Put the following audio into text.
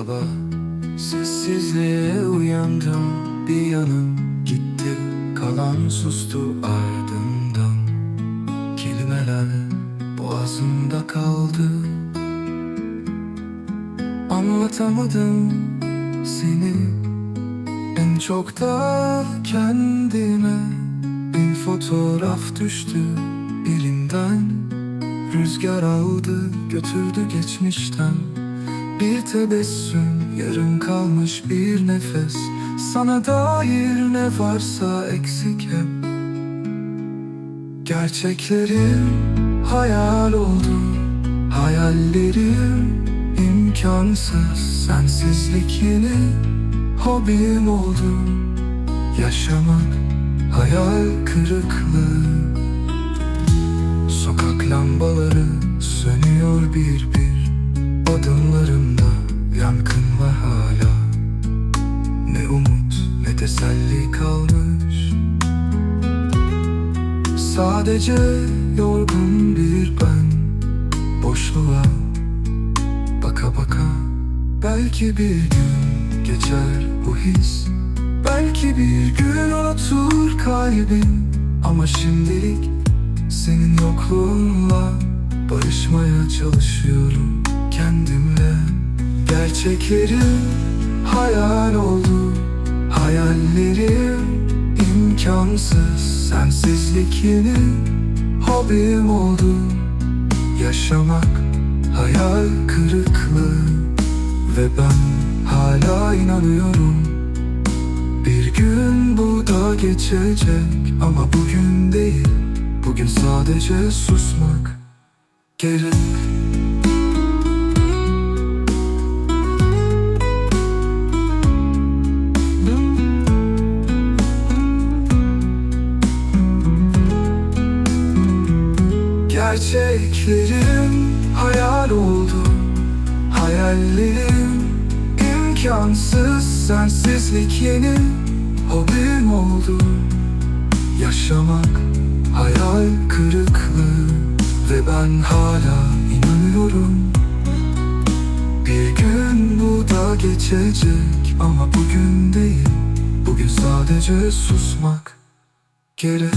Sabah sessizliğe uyandım Bir yanım gitti kalan sustu ardından Kelimeler boğazımda kaldı. Anlatamadım seni. En çok da kendime Bir fotoğraf düştü. Elinden Rüzgar aldı götürdü geçmişten Bir tebessüm yarım kalmış bir nefes. Sana dair ne varsa eksik hep. Gerçeklerim hayal oldu Hayallerim imkansız. Sensizlik yeni hobim oldu. Yaşamak hayal kırıklığı. Sokak lambaları sönüyor bir bir Sadece yorgun bir ben. Boşluğa baka baka. Belki bir gün geçer bu his. Belki bir gün unutur kalbim Ama şimdilik senin yokluğunla Barışmaya çalışıyorum kendimle. Gerçeklerim hayal oldu Hayallerim imkansız Sensizlik yeni hobim oldu. Yaşamak hayal kırıklığı Ve ben hala inanıyorum. Bir gün bu da geçecek Ama bugün değil. Bugün sadece susmak gerek Gerçeklerim hayal oldu. Hayallerim imkansız Sensizlik yeni hobim oldu. Yaşamak hayal kırıklığı Ve ben hala inanıyorum. Bir gün bu da geçecek Ama bugün değil. Bugün sadece susmak gerek